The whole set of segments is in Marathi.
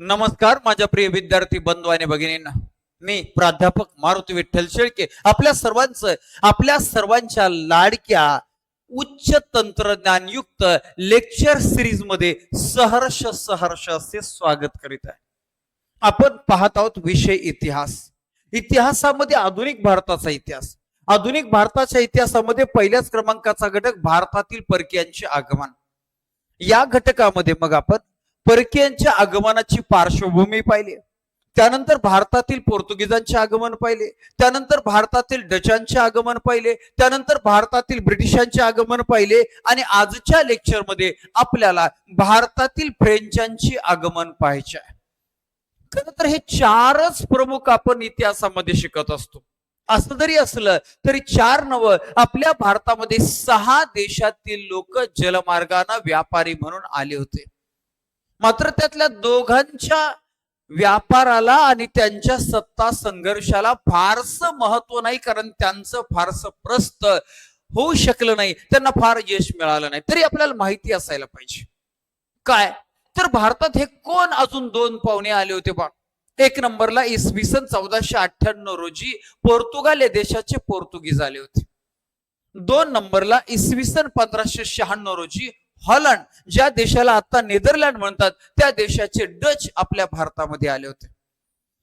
नमस्कार माझ्या प्रिय विद्यार्थी बंधू आणि भगिनींना. मी प्राध्यापक मारुती विठ्ठल शेळके. आपल्या सर्वांचं आपल्या सर्वांच्या लाडक्या उच्च तंत्रज्ञान युक्त लेक्चर सिरीजमध्ये सहर्ष सहर्ष असे स्वागत करीत आहे. आपण पाहत आहोत विषय इतिहास. इतिहासामध्ये आधुनिक भारताचा इतिहास. आधुनिक भारताच्या इतिहासामध्ये पहिल्याच क्रमांकाचा घटक भारतातील परकीयांचे आगमन. या घटकामध्ये मग आपण परकीयांच्या आगमनाची पार्श्वभूमी पाहिली. त्यानंतर भारतातील पोर्तुगीजांचे आगमन पाहिले. त्यानंतर भारतातील डचांचे आगमन पाहिले. त्यानंतर भारतातील ब्रिटिशांचे आगमन पाहिले. आणि आजच्या लेक्चरमध्ये आपल्याला भारतातील फ्रेंचांचे आगमन पाहायचे आहे. खर तर हे चारच प्रमुख आपण इतिहासामध्ये शिकत असतो. असं जरी असलं तरी चार नव आपल्या भारतामध्ये सहा देशातील लोक जलमार्गाने व्यापारी म्हणून आले होते. मात्र त्यातल्या दोघांच्या व्यापाराला आणि त्यांच्या सत्ता संघर्षाला फारसं महत्त्व नाही कारण त्यांचं फारसं प्रस्त होऊ शकलं नाही. त्यांना फार यश मिळालं नाही. तरी आपल्याला माहिती असायला पाहिजे. काय? तर भारतात हे कोण अजून दोन पाहुणे आले होते बा? एक नंबरला इसवी सन चौदाशे अठ्ठ्याण्णव रोजी पोर्तुगाल या देशाचे पोर्तुगीज आले होते. दोन नंबरला इसवी सन पंधराशे शहाण्णव रोजी हॉलंड ज्या देशाला आता नेदरलँड म्हणतात त्या देशाचे डच आपल्या भारतामध्ये आले होते.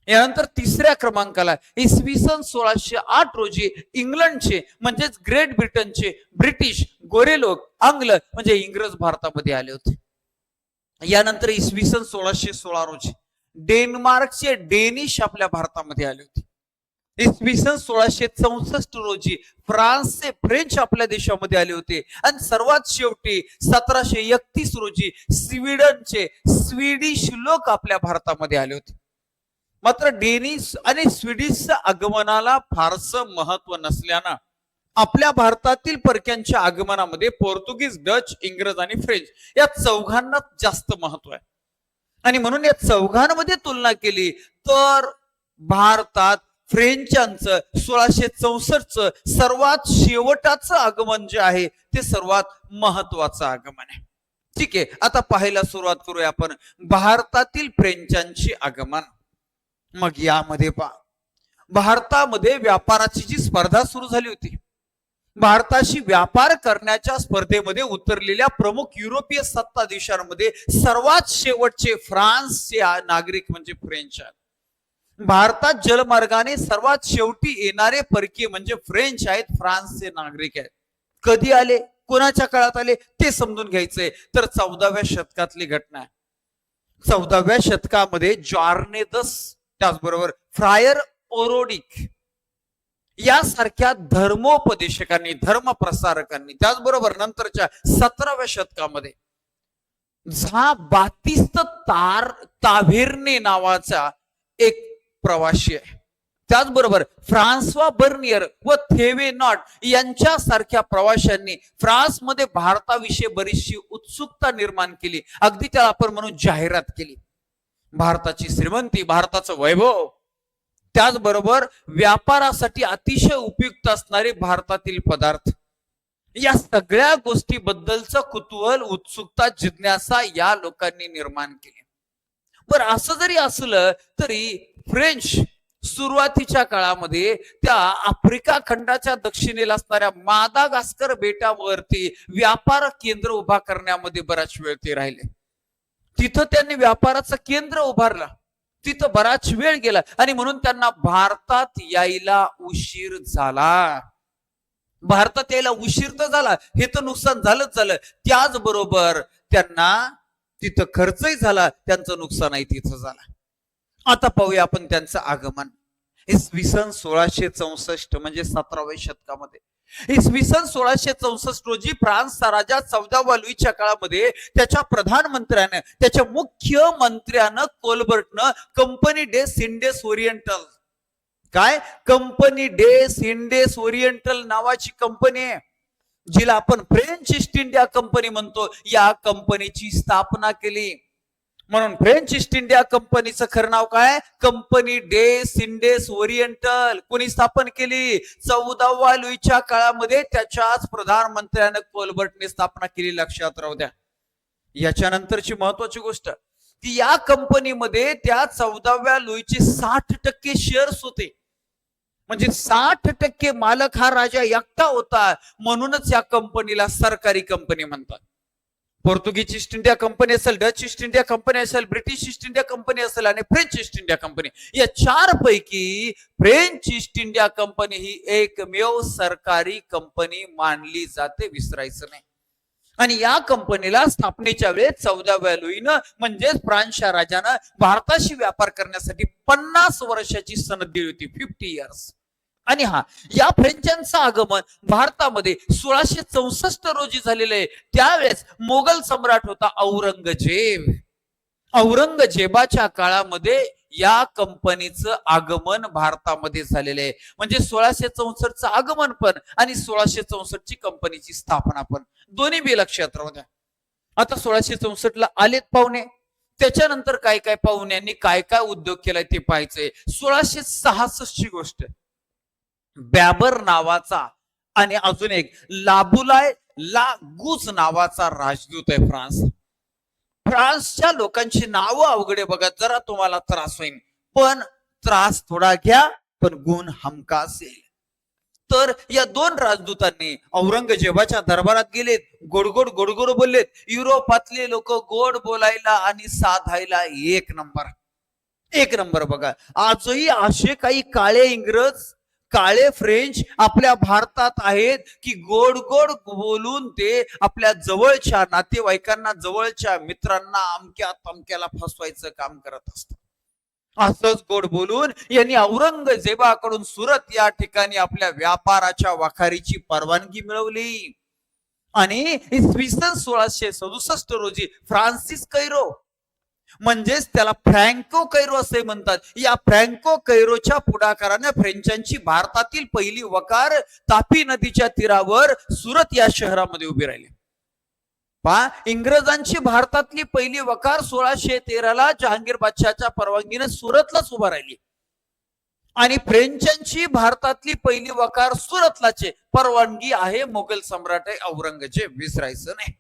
यानंतर तिसऱ्या क्रमांकाला इसवी सन सोळाशे आठ रोजी इंग्लंडचे म्हणजेच ग्रेट ब्रिटनचे ब्रिटिश गोरे लोक आंग्ल म्हणजे इंग्रज भारतामध्ये आले होते. यानंतर इसवी सन सोळाशे सोळा रोजी डेन्मार्कचे डेनिश आपल्या भारतामध्ये आले होते. इसवी सन सोळाशे चौसष्ट रोजी फ्रान्सचे फ्रेंच आपल्या देशामध्ये आले होते. आणि सर्वात शेवटी सतराशे एकतीस रोजी स्वीडनचे स्वीडिश लोक आपल्या भारतामध्ये आले होते. मात्र डेनिश आणि स्वीडिशच्या आगमनाला फारसं महत्त्व नसल्यानं आपल्या भारतातील परक्यांच्या आगमनामध्ये पोर्तुगीज डच इंग्रज आणि फ्रेंच या चौघांना जास्त महत्त्व आहे. आणि म्हणून या चौघांमध्ये तुलना केली तर भारतात फ्रेंचांचं सोळाशे चौसष्टचं सर्वात शेवटाचं आगमन जे आहे ते सर्वात महत्वाचं आगमन आहे. ठीक आहे आता पाहायला सुरुवात करूया आपण. भारतातील फ्रेंचांची आगमन. मग यामध्ये पहा. भारतामध्ये व्यापाराची जी स्पर्धा सुरू झाली होती भारताशी व्यापार करण्याच्या स्पर्धेमध्ये उतरलेल्या प्रमुख युरोपीय सत्ता देशांमध्ये सर्वात शेवटचे फ्रान्सचे नागरिक म्हणजे फ्रेंच आहेत. भारतात जलमार्गाने सर्वात शेवटी येणारे परकीय म्हणजे फ्रेंच आहेत फ्रान्सचे नागरिक आहेत. कधी आले? कोणाच्या काळात आले? ते समजून घ्यायचंय. तर चौदाव्या शतकातली घटना आहे. चौदाव्या शतकामध्ये जॉर्नेदस त्याचबरोबर फ्रायर ओरोडिक यासारख्या धर्मोपदेशकांनी धर्मप्रसारकांनी त्याचबरोबर नंतरच्या सतराव्या शतकामध्ये झा बातिस्त तार ताव्हेर्ने नावाचा एक प्रवासी आहे. त्याचबरोबर फ्रान्सवा बर्नियर व थेवे नॉट यांच्यासारख्या प्रवाशांनी फ्रान्समध्ये भारताविषयी बरीचशी उत्सुकता निर्माण केली. अगदी त्याला आपण म्हणून जाहिरात केली. भारताची श्रीमंती भारताचं वैभव. त्याचबरोबर व्यापारासाठी अतिशय उपयुक्त असणारे भारतातील पदार्थ. या सगळ्या गोष्टीबद्दलचं कुतूहल उत्सुकता जिज्ञासा या लोकांनी निर्माण केली. बरं असं जरी असलं तरी फ्रेंच सुरुवातीच्या काळामध्ये त्या आफ्रिका खंडाच्या दक्षिणेला असणाऱ्या मादागास्कर बेटावरती व्यापार केंद्र उभा करण्यामध्ये बराच वेळ ते राहिले. तिथं त्यांनी व्यापाराचं केंद्र उभारला. तिथं बराच वेळ गेला आणि म्हणून त्यांना भारतात यायला उशीर झाला. भारतात यायला उशीर तर झाला. हे तर नुकसान झालंच झालं. त्याचबरोबर त्यांना तिथं खर्चही झाला. त्यांचं नुकसानही तिथं झालं. आता पाहूया आपण त्यांचं आगमन. इसवी सन सोळाशे चौसष्ट म्हणजे सतराव्या शतकामध्ये. इसवी सन सोळाशे चौसष्ट रोजी फ्रान्सचा राजा चौदावा लुईच्या काळामध्ये त्याच्या प्रधानमंत्र्यानं त्याच्या मुख्यमंत्र्यानं कोलबर्टनं कंपनी डे सिंडेस ओरिएंटल. काय? कंपनी डे सिंडेस ओरिएंटल नावाची कंपनी आहे. जिला आपण फ्रेंच ईस्ट इंडिया कंपनी म्हणतो. या कंपनीची स्थापना केली. म्हणून फ्रेंच ईस्ट इंडिया कंपनीचं खरं नाव काय? कंपनी डे सिंडेस ओरिएंटल कोणी स्थापन केली? चौदाव्या लुईच्या काळामध्ये त्याच्याच प्रधानमंत्र्यानं कोलबर्टने स्थापना केली लक्षात राहू द्या. याच्यानंतरची महत्वाची गोष्ट की या कंपनीमध्ये त्या चौदाव्या लुईचे साठ टक्के शेअर्स होते. म्हणजे साठ टक्के मालक हा राजा एकटा होता म्हणूनच या कंपनीला सरकारी कंपनी म्हणतात. पोर्तुगीज ईस्ट इंडिया कंपनी असेल डच ईस्ट इंडिया कंपनी असेल ब्रिटिश ईस्ट इंडिया कंपनी असेल आणि फ्रेंच ईस्ट इंडिया कंपनी. या चार पैकी फ्रेंच ईस्ट इंडिया कंपनी ही एकमेव सरकारी कंपनी मानली जाते विसरायचं नाही. आणि या कंपनीला स्थापनेच्या वेळेस चौदाव्या लुईनं म्हणजेच फ्रान्सच्या राजानं भारताशी व्यापार करण्यासाठी पन्नास वर्षाची सनद दिली होती फिफ्टी इयर्स आणि हा या फ्रेंचांचं आगमन भारतामध्ये सोळाशे चौसष्ट रोजी झालेलं आहे. त्यावेळेस मोगल सम्राट होता औरंगजेब. औरंगजेबाच्या काळामध्ये या कंपनीचं आगमन भारतामध्ये झालेलं आहे. म्हणजे सोळाशे चौसष्टचं आगमन पण आणि सोळाशे चौसष्ट ची कंपनीची स्थापना पण. दोन्ही बी लक्षात राहू द्या. आता सोळाशे चौसष्ट ला आलेत पाहुणे. त्याच्यानंतर काय काय पाहुण्यांनी काय काय उद्योग केलाय ते पाहायचंय. सोळाशे सहासष्ट ची गोष्ट. बॅबर नावाचा आणि अजून एक लाबुलाय ला गुज नावाचा राजदूत आहे फ्रान्स. फ्रान्सच्या लोकांची नावं अवघडे बघा जरा तुम्हाला त्रास होईल पण त्रास थोडा घ्या पण गुण हमखास येईल तर या दोन राजदूतांनी औरंगजेबाच्या दरबारात गेलेत गोडगोड गोडगोड बोललेत. युरोपातले लोक गोड बोलायला आणि साधायला एक नंबर. एक नंबर बघा. आजही असे काही काळे इंग्रज काळे फ्रेंच आपल्या भारतात आहेत की गोड गोड बोलून ते आपल्या जवळच्या नातेवाईकांना जवळच्या मित्रांना अमक्या तमक्याला फसवायचं काम करत असतात. असंच गोड बोलून यांनी औरंगजेबाकडून सुरत या ठिकाणी आपल्या व्यापाराच्या वाखारीची परवानगी मिळवली. आणि इसवी सन सोळाशे सदुसष्ट रोजी फ्रान्सिस कैरो म्हणजेच त्याला फ्रँको कैरो असे म्हणतात. या फ्रँको कैरोच्या पुढाकाराने फ्रेंचांची भारतातील पहिली वकार तापी नदीच्या तीरावर सुरत या शहरामध्ये उभी राहिली. पहा इंग्रजांची भारतातली पहिली वकार सोळाशे तेराला जहांगीर बादशाहच्या परवानगीने सुरतलाच उभा राहिली. आणि फ्रेंचांची भारतातली पहिली वकार सुरतलाचे परवानगी आहे मोगल सम्राट आहे औरंगजेब विसरायचं नाही.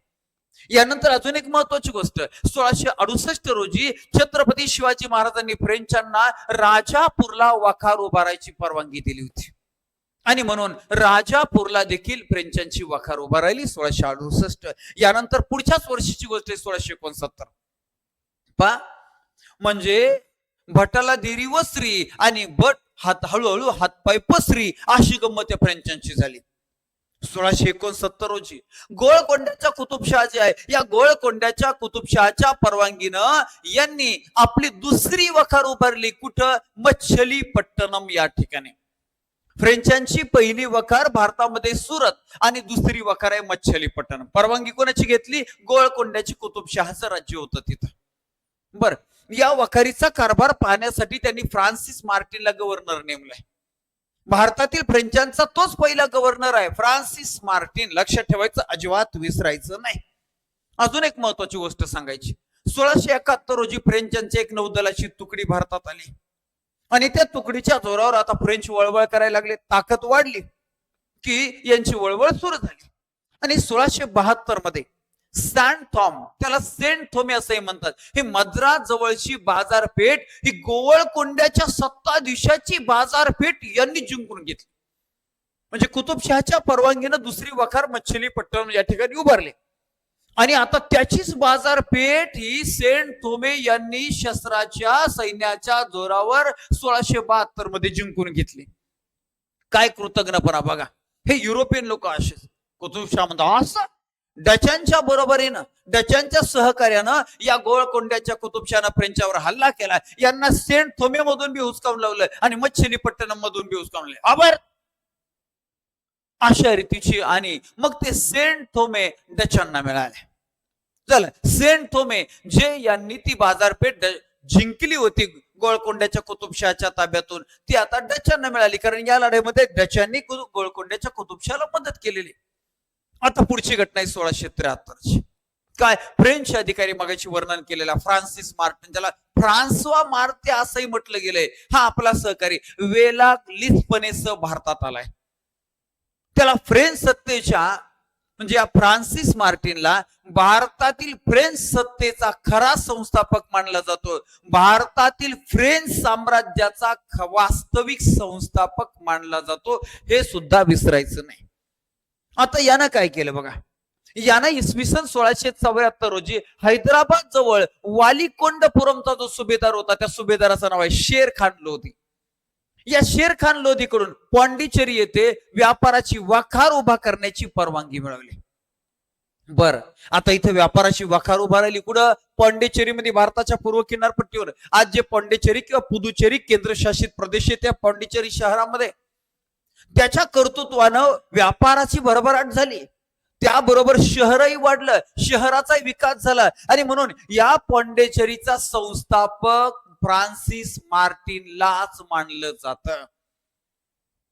यानंतर अजून एक महत्वाची गोष्ट सोळाशे अडुसष्ट रोजी छत्रपती शिवाजी महाराजांनी फ्रेंचांना राजापूरला वखार उभारायची परवानगी दिली होती. आणि म्हणून राजापूरला देखील फ्रेंचांची वखार उभा राहिली सोळाशे अडुसष्ट. यानंतर पुढच्याच वर्षीची गोष्ट आहे सोळाशे एकोणसत्तर. पा म्हणजे भटाला देरी व स्त्री आणि भट हात हळूहळू हातपाय पसरी अशी गंमत त्या फ्रेंचांची झाली. सोळाशे एकोणसत्तर रोजी गोळकोंड्याच्या कुतुबशहा जे आहे. या गोळकोंड्याच्या कुतुबशहाच्या परवानगीनं यांनी आपली दुसरी वखार उभारली. कुठं? मच्छलीपट्टणम या ठिकाणी. फ्रेंचांची पहिली वखार भारतामध्ये सुरत आणि दुसरी वखार आहे मच्छलीपट्टणम. परवानगी कोणाची घेतली? गोळकोंड्याची कुतुबशहाचं राज्य होतं तिथं. बर या वखारीचा कारभार पाहण्यासाठी त्यांनी फ्रान्सिस मार्टिनला गव्हर्नर नेमलाय. भारतातील फ्रेंचांचा तोच पहिला गव्हर्नर आहे. फ्रान्सिस मार्टिन लक्षात ठेवायचं अजिबात विसरायचं नाही. अजून एक महत्वाची गोष्ट सांगायची. सोळाशे एकाहत्तर रोजी फ्रेंचांची एक नौदलाची तुकडी भारतात आली. आणि त्या तुकडीच्या जोरावर आता फ्रेंच वळवळ करायला लागले. ताकद वाढली की यांची वळवळ सुरू झाली. आणि सोळाशे बहात्तरमध्ये सॅन थॉम त्याला सेंट थोमे असंही म्हणतात. हे मद्रास जवळची बाजारपेठ ही गोवळकोंड्याच्या सत्ताधीशाची बाजारपेठ यांनी जिंकून घेतली. म्हणजे कुतुबशहाच्या परवानगीनं दुसरी वखार मच्छलीपट्टणम या ठिकाणी उभारले. आणि आता त्याचीच बाजारपेठ ही सेंट थोमे यांनी शस्त्राच्या सैन्याच्या जोरावर सोळाशे बहात्तरमध्ये जिंकून घेतली. काय कृतज्ञपणा बघा. हे युरोपियन लोक असे कुतुबशाह म्हणतात असं डचांच्या बरोबरीनं डचांच्या सहकार्यानं या गोळकोंड्याच्या कुतुबशानं फ्रेंचावर हल्ला केला. यांना सेंट थोमे मधून बी हुसकावून लावलं आणि मच्छलीपट्टणम मधून बी हुसकावले आभार अशा रीतीची आणि मग ते सेंट थोमे डचांना मिळाले. चल सेंट थोमे जे यांनी ती बाजारपेठ जिंकली होती गोळकोंड्याच्या कुतुबशाहच्या ताब्यातून ती आता डचांना मिळाली. कारण या लढाईमध्ये डचांनी गोळकोंड्याच्या कुतुबशाला मदत केलेली. आता पुढची घटना आहे सोळाशे त्र्याहत्तरची. काय? फ्रेंच अधिकारी मागाची वर्णन केलेला फ्रान्सिस मार्टिन ज्याला फ्रान्सवा मार्ते असंही म्हटलं गेलंय हा आपला सहकारी वेला सह भारतात आलाय. त्याला फ्रेंच सत्तेच्या म्हणजे या फ्रान्सिस मार्टिनला भारतातील फ्रेंच सत्तेचा खरा संस्थापक मानला जातो. भारतातील फ्रेंच साम्राज्याचा वास्तविक संस्थापक मानला जातो. हे सुद्धा विसरायचं नाही. आता यानं काय केलं बघा? यानं इसवी सन सोळाशे चौऱ्याहत्तर रोजी हैदराबाद जवळ वालिकोंडपुरमचा जो सुभेदार होता त्या सुभेदाराचं नाव आहे शेर खान लोधी. या शेर खान लोधीकडून पॉंडिचेरी येथे व्यापाराची वखार उभा करण्याची परवानगी मिळवली. बर आता इथे व्यापाराची वखार उभा राहिली कुठं? पॉंडिचेरीमध्ये भारताच्या पूर्व किनारपट्टीवर. आज जे पॉंडिचेरी किंवा पुदुचेरी केंद्रशासित प्रदेश आहे त्या पॉंडिचेरी शहरामध्ये. त्याच्या कर्तृत्वानं व्यापाराची भरभराट झाली. त्याबरोबर शहरही वाढलं. शहराचाही विकास झाला. आणि म्हणून या पॉंडेचरीचा संस्थापक फ्रान्सिस मार्टिनलाच मानलं जात.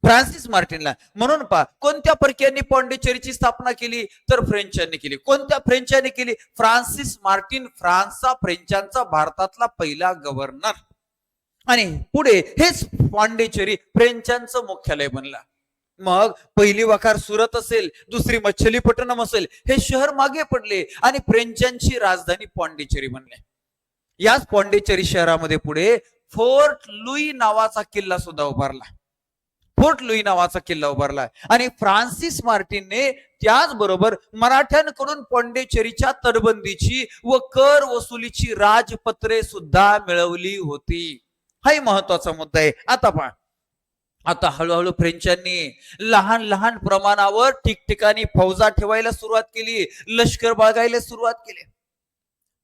फ्रान्सिस मार्टिनला. म्हणून पहा कोणत्या परकीयांनी पॉंडेचेरीची स्थापना केली? तर फ्रेंचांनी केली. कोणत्या फ्रेंचांनी केली? फ्रान्सिस मार्टिन फ्रान्सचा फ्रेंचांचा भारतातला पहिला गव्हर्नर आणि पुढे हेच पॉंडेचेरी फ्रेंचांचं मुख्यालय बनला. मग पहिली वखार सुरत असेल दुसरी मच्छलीपट्टणम असेल हे शहर मागे पडले आणि फ्रेंचांची राजधानी पॉंडिचेरी बनले. याच पॉंडिचेरी शहरामध्ये पुढे फोर्ट लुई नावाचा किल्ला सुद्धा उभारला. फोर्ट लुई नावाचा किल्ला उभारला. आणि फ्रान्सिस मार्टिनने त्याचबरोबर मराठ्यांकडून पॉंडेचेरीच्या तटबंदीची व कर वसुलीची राजपत्रे सुद्धा मिळवली होती. हाही महत्त्वाचा मुद्दा आहे. आता पहा. आता हळूहळू फ्रेंचांनी लहान लहान प्रमाणावर ठिकठिकाणी फौजा ठेवायला सुरुवात केली. लष्कर बाळगायला सुरुवात केली.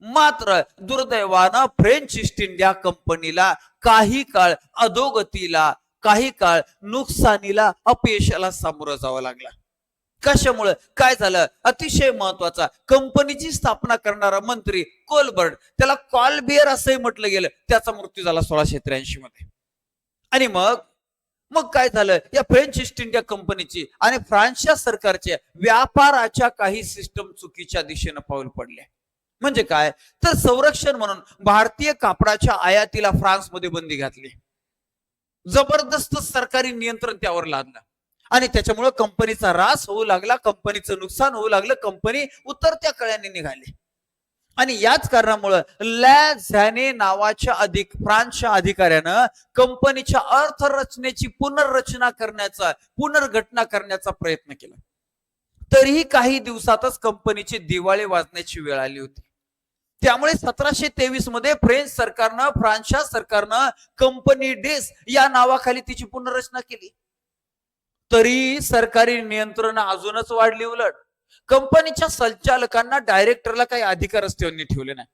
मात्र दुर्दैवानं फ्रेंच ईस्ट इंडिया कंपनीला काही काळ अधोगतीला काही काळ नुकसानीला अपयशाला सामोरं जावं लागला. कशामुळं? काय झालं? अतिशय महत्त्वाचा. कंपनीची स्थापना करणारा मंत्री कोलबर्ट त्याला कॉलबियर असंही म्हटलं गेलं. त्याचा मृत्यू झाला सोळाशे त्र्याऐंशी मध्ये. आणि मग? मग काय झालं? या फ्रेंच ईस्ट इंडिया कंपनीची आणि फ्रान्सच्या सरकारच्या व्यापाराच्या काही सिस्टम चुकीच्या दिशेनं पाऊल पडले. म्हणजे काय? तर संरक्षण म्हणून भारतीय कापडाच्या आयातीला फ्रान्समध्ये बंदी घातली. जबरदस्त सरकारी नियंत्रण त्यावर लादलं. आणि त्याच्यामुळं कंपनीचा रास होऊ लागला कंपनीचं नुकसान होऊ लागलं कंपनी उतरत्या कळ्याने निघाली. आणि याच कारणामुळं लॅझॅने नावाच्या अधिक फ्रान्सच्या अधिकाऱ्यानं कंपनीच्या अर्थरचनेची पुनर्रचना करण्याचा पुनर्घटना करण्याचा प्रयत्न केला. तरीही काही दिवसातच कंपनीची दिवाळी वाजण्याची वेळ आली होती. त्यामुळे सतराशे तेवीसमध्ये फ्रेंच सरकारनं फ्रान्सच्या सरकारनं कंपनी डेस या नावाखाली तिची पुनर्रचना केली. तरी सरकारी नियंत्रण अजूनच वाढली उलट. कंपनीच्या संचालकांना डायरेक्टरला काही अधिकारच त्यांनी ठेवले नाही.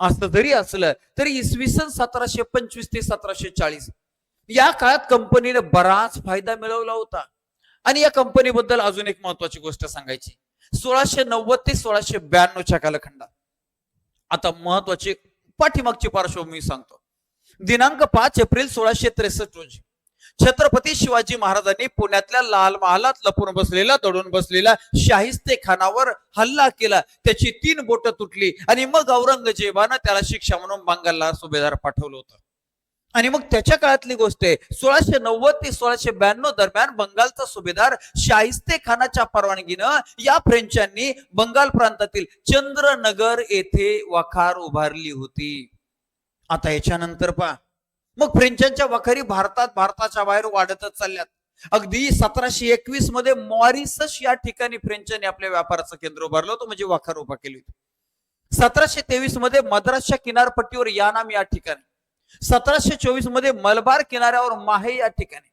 असं जरी असलं तरी इसवी सन सतराशे पंचवीस ते सतराशे चाळीस या काळात कंपनीने बराच फायदा मिळवला होता. आणि या कंपनीबद्दल अजून एक महत्वाची गोष्ट सांगायची. सोळाशे नव्वद ते सोळाशे ब्याण्णवच्या कालखंडात. आता महत्वाची पाठीमागची पार्श्वभूमी सांगतो. दिनांक पाच एप्रिल सोळाशे त्रेसष्ट रोजी. छत्रपती शिवाजी महाराजांनी पुण्यातल्या लाल महालात लपून बसलेला दडून बसलेला शाहिस्ते खानावर हल्ला केला. त्याची तीन बोट तुटली. आणि मग औरंगजेबानं त्याला शिक्षा म्हणून बंगालला सुभेदार पाठवलं होतं. आणि मग त्याच्या काळातली गोष्ट आहे सोळाशे नव्वद ते सोळाशे ब्याण्णव दरम्यान बंगालचा सुभेदार शाहिस्ते खानाच्या परवानगीनं या फ्रेंचांनी बंगाल प्रांतातील चंद्रनगर येथे वखार उभारली होती. आता याच्यानंतर पहा. मग फ्रेंचांच्या वखारी भारतात भारताच्या बाहेर वाढतच चालल्यात. अगदी सतराशे एकवीसमध्ये मॉरिसस या ठिकाणी फ्रेंचांनी आपल्या व्यापाराचं केंद्र उभारलं होतं म्हणजे वखार उभा केली होती. सतराशे तेवीसमध्ये मद्रासच्या किनारपट्टीवर यानाम या ठिकाणी. सतराशे चोवीसमध्ये मलबार किनाऱ्यावर माहे या ठिकाणी.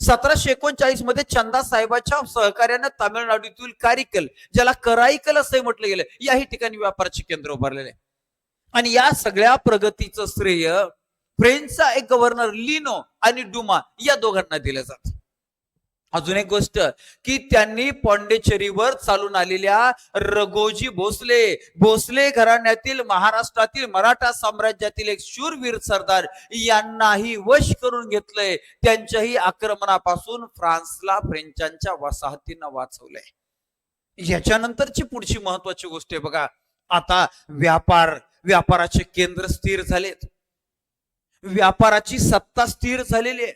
सतराशे एकोणचाळीसमध्ये चंदा साहेबाच्या सहकार्यानं तामिळनाडूतील कारिकल ज्याला कराईकल असंही म्हटलं गेलं याही ठिकाणी व्यापाराचे केंद्र उभारलेले. आहे. आणि या सगळ्या प्रगतीचं श्रेय फ्रेंचचा एक गव्हर्नर लिनो आणि डुमा या दोघांना दिलं जात. अजून एक गोष्ट की त्यांनी पॉंडेचेरीवर चालून आलेल्या रघोजी भोसले भोसले घराण्यातील महाराष्ट्रातील मराठा साम्राज्यातील एक शूरवीर सरदार यांनाही वश करून घेतलंय. त्यांच्याही आक्रमणापासून फ्रान्सला फ्रेंचांच्या वसाहतीनं वाचवलंय. याच्यानंतरची पुढची महत्वाची गोष्ट आहे बघा. आता व्यापार व्यापाराचे केंद्र स्थिर झालेत. व्यापाराची सत्ता स्थिर झालेली आहे.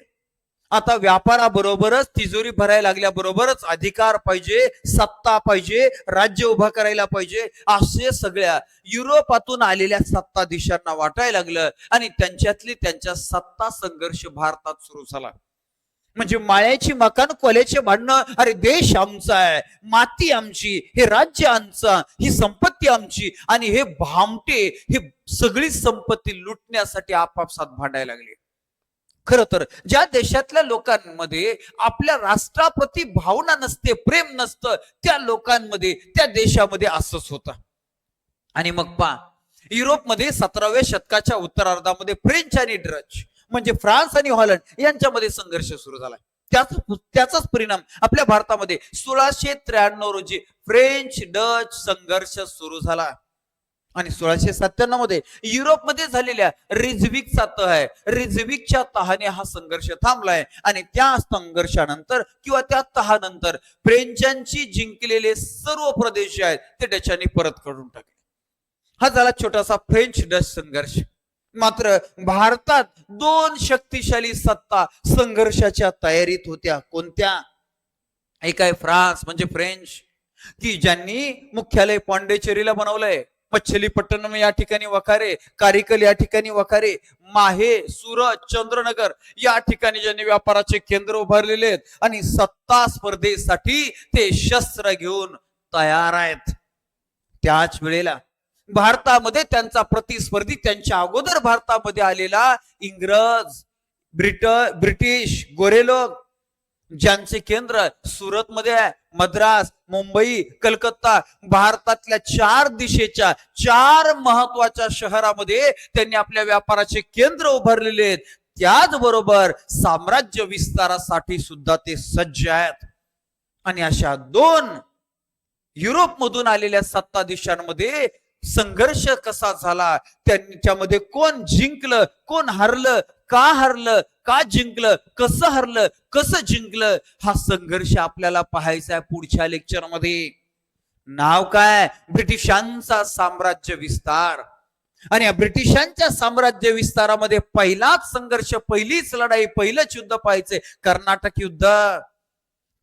आता व्यापाराबरोबरच तिजोरी भरायला लागल्याबरोबरच अधिकार पाहिजे सत्ता पाहिजे राज्य उभा करायला पाहिजे असे सगळ्या युरोपातून आलेल्या सत्ताधीशांना वाटायला लागलं आणि त्यांच्यातली त्यांच्या सत्ता संघर्ष भारतात सुरू झाला. म्हणजे माळ्याची मकान कोल्याचे म्हणणं अरे देश आमचा आहे माती आमची हे राज्य आमचं ही संपत्ती आमची आणि हे भामटे हे सगळी संपत्ती लुटण्यासाठी आपापसात भांडायला लागले. खर तर ज्या देशातल्या लोकांमध्ये आपल्या राष्ट्राप्रती भावना नसते प्रेम नसतं त्या लोकांमध्ये त्या देशामध्ये असंच होतं. आणि मग पा युरोपमध्ये सतराव्या शतकाच्या उत्तरार्धामध्ये फ्रेंच आणि डच म्हणजे फ्रान्स आणि हॉलंड यांच्यामध्ये संघर्ष सुरू झाला त्याच त्याचाच परिणाम आपल्या भारतामध्ये सोळाशे त्र्याण्णव रोजी फ्रेंच डच संघर्ष सुरू झाला. आणि सोळाशे सत्त्याण्णवमध्ये युरोपमध्ये झालेल्या रिझविकचा तह आहे. रिझविकच्या तहाने हा संघर्ष थांबलाय आणि त्या संघर्षानंतर किंवा त्या तहानंतर फ्रेंचांची जिंकलेले सर्व प्रदेश आहेत ते डचांनी परत काढून टाकले. हा झाला छोटासा फ्रेंच डच संघर्ष. मात्र भारतात दोन शक्तिशाली सत्ता संघर्षाच्या तयारीत होत्या. कोणत्या? एक आहे फ्रान्स म्हणजे फ्रेंच की ज्यांनी मुख्यालय पॉंडेचेरीला बनवलंय. मच्छलीपट्टणम या ठिकाणी वखारे कारिकल या ठिकाणी वखारे माहे सुरत चंद्रनगर या ठिकाणी ज्यांनी व्यापाराचे केंद्र उभारलेले आहेत आणि सत्ता स्पर्धेसाठी ते शस्त्र घेऊन तयार आहेत. त्याच वेळेला भारतामध्ये त्यांचा प्रतिस्पर्धी त्यांच्या अगोदर भारतामध्ये आलेला इंग्रज ब्रिट ब्रिटिश गोरे लोक ज्यांचे केंद्र सुरतमध्ये आहे मद्रास मुंबई कलकत्ता भारतातल्या चार दिशेच्या चार महत्त्वाच्या शहरामध्ये त्यांनी आपल्या व्यापाराचे केंद्र उभारलेले आहेत. त्याचबरोबर साम्राज्य विस्तारासाठी सुद्धा ते सज्ज आहेत. आणि अशा दोन युरोपमधून आलेल्या सत्ताधीशांमध्ये संघर्ष कसा झाला? त्यांच्यामध्ये कोण जिंकलं? कोण हरलं? का हरलं? का जिंकलं? कसं हरलं? कसं जिंकलं? हा संघर्ष आपल्याला पाहायचा आहे पुढच्या लेक्चरमध्ये. नाव काय? ब्रिटिशांचा साम्राज्य विस्तार. आणि या ब्रिटिशांच्या साम्राज्य विस्तारामध्ये पहिलाच संघर्ष पहिलीच लढाई पहिलंच युद्ध पाहायचंय कर्नाटक युद्ध.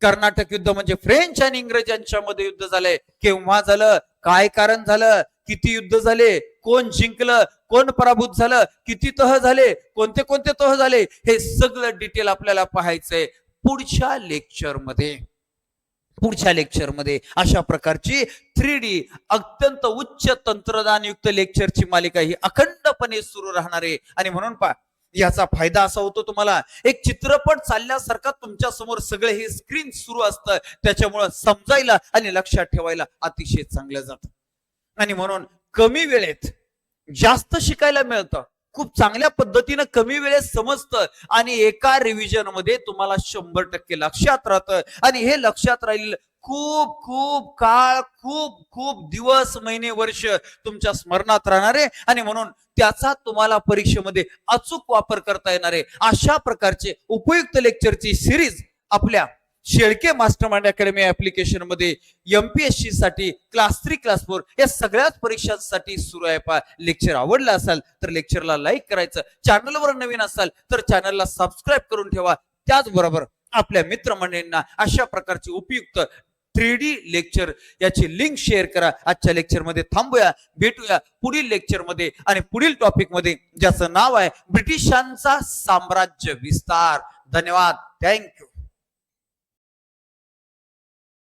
कर्नाटक युद्ध म्हणजे फ्रेंच आणि इंग्रजांच्या मध्ये युद्ध झालंय. केव्हा झालं? काय कारण झालं? किती युद्ध झाले? कोण जिंकलं? कोण पराभूत झालं? किती तह झाले? कोणते कोणते तह झाले? हे सगळं डिटेल आपल्याला पाहायचंय पुढच्या लेक्चरमध्ये. पुढच्या लेक्चरमध्ये. अशा प्रकारची थ्री डी अत्यंत उच्च तंत्रज्ञानयुक्त लेक्चरची मालिका ही अखंडपणे सुरू राहणार आहे. आणि म्हणून पा याचा फायदा असा होतो तुम्हाला. एक चित्रपट चालल्यासारखा तुमच्यासमोर सगळे हे स्क्रीन सुरू असतं. त्याच्यामुळं समजायला आणि लक्षात ठेवायला अतिशय चांगलं जातं. आणि म्हणून कमी वेळेत जास्त शिकायला मिळतं. खूप चांगल्या पद्धतीनं कमी वेळेत समजतं. आणि एका रिव्हिजनमध्ये तुम्हाला शंभर टक्के लक्षात राहतं. आणि हे लक्षात राहील खूप खूप काळ खूप खूप दिवस महिने वर्ष तुमच्या स्मरणात राहणार. आहे आणि म्हणून त्याचा तुम्हाला परीक्षेमध्ये अचूक वापर करता येणार आहे अशा प्रकारचे उपयुक्त लेक्चरची सिरीज आपल्या शेळके मास्टर माइंड अकॅडमी ऍप्लिकेशनमध्ये एमपीएससी साठी क्लास थ्री क्लास फोर या सगळ्याच परीक्षांसाठी सुरू आहे पा लेक्चर आवडलं असाल तर लेक्चरला लाईक करायचं. चॅनलवर नवीन असाल तर चॅनलला सबस्क्राईब करून ठेवा. त्याचबरोबर आपल्या मित्रमंडळींना अशा प्रकारचे उपयुक्त थ्री डी लेक्चर याची लिंक शेअर करा. आजच्या लेक्चरमध्ये थांबूया भेटूया पुढील लेक्चरमध्ये आणि पुढील टॉपिकमध्ये ज्याचं नाव आहे ब्रिटिशांचा साम्राज्य विस्तार. धन्यवाद. थँक्यू